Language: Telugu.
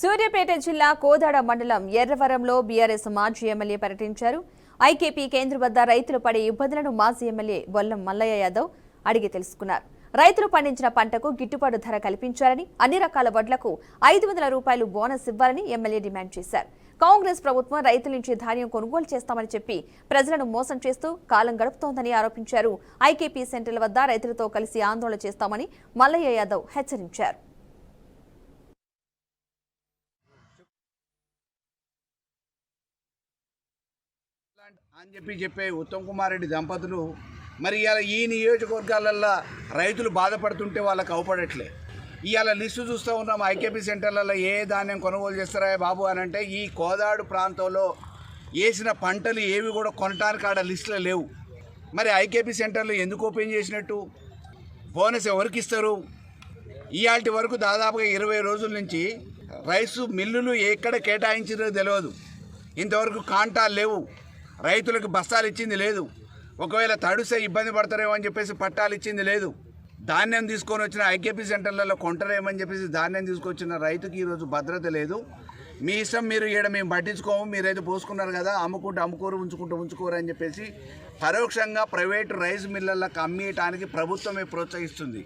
సూర్యాపేట జిల్లా కోదాడ మండలం ఎర్రవరంలో బీఆర్ఎస్ మాజీ ఎమ్మెల్యే పర్యటించారు. ఐకేపీ కేంద్రం వద్ద రైతులు పడే ఇబ్బందులను మాజీ ఎమ్మెల్యే బొల్లం మల్లయ్య యాదవ్ అడిగి తెలుసుకున్నారు. రైతులు పండించిన పంటకు గిట్టుబాటు ధర కల్పించాలని అన్ని రకాల వడ్లకు ఐదు వందల రూపాయలు బోనస్ ఇవ్వాలని ఎమ్మెల్యే డిమాండ్ చేశారు. కాంగ్రెస్ ప్రభుత్వం రైతుల నుంచి ధాన్యం కొనుగోలు చేస్తామని చెప్పి ప్రజలను మోసం చేస్తూ కాలం గడుపుతోందని ఆరోపించారు. ఐకేపీ సెంటర్ల వద్ద రైతులతో కలిసి ఆందోళన చేస్తామని మల్లయ్య యాదవ్ హెచ్చరించారు. అని చెప్పి చెప్పే ఉత్తమ్ కుమార్ రెడ్డి దంపతులు మరి ఇవాళ ఈ నియోజకవర్గాలల్లో రైతులు బాధపడుతుంటే వాళ్ళకి అవపడట్లే. ఇవాళ లిస్టు చూస్తూ ఉన్నాం ఐకేపీ సెంటర్లలో ఏ ధాన్యం కొనుగోలు చేస్తారా బాబు అని అంటే ఈ కోదాడు ప్రాంతంలో వేసిన పంటలు ఏవి కూడా కొనటానికి ఆడ లిస్టులో లేవు. మరి ఐకేపీ సెంటర్లు ఎందుకు ఓపెన్ చేసినట్టు? బోనస్ ఎవరికి ఇస్తారు? ఇవాటి వరకు దాదాపుగా ఇరవై రోజుల నుంచి రైసు మిల్లులు ఎక్కడ కేటాయించారో తెలియదు ఇంతవరకు కాంటాలు లేవు. రైతులకు బస్తాలు ఇచ్చింది లేదు. ఒకవేళ తడుసే ఇబ్బంది పడతారేమో అని చెప్పేసి పట్టాలు ఇచ్చింది లేదు. ధాన్యం తీసుకొని వచ్చిన ఐకేపీ సెంటర్లలో కొంటరేమని చెప్పేసి ధాన్యం తీసుకొచ్చిన రైతుకి ఈరోజు భద్రత లేదు. మీ ఇష్టం మీరు ఈడ మేము పట్టించుకోము మీరైతే పోసుకున్నారు కదా అమ్ముకుంటూ అమ్ముకోరు ఉంచుకుంటూ ఉంచుకోరు అని చెప్పేసి పరోక్షంగా ప్రైవేటు రైస్ మిల్లలకు అమ్మేయటానికి ప్రభుత్వమే ప్రోత్సహిస్తుంది.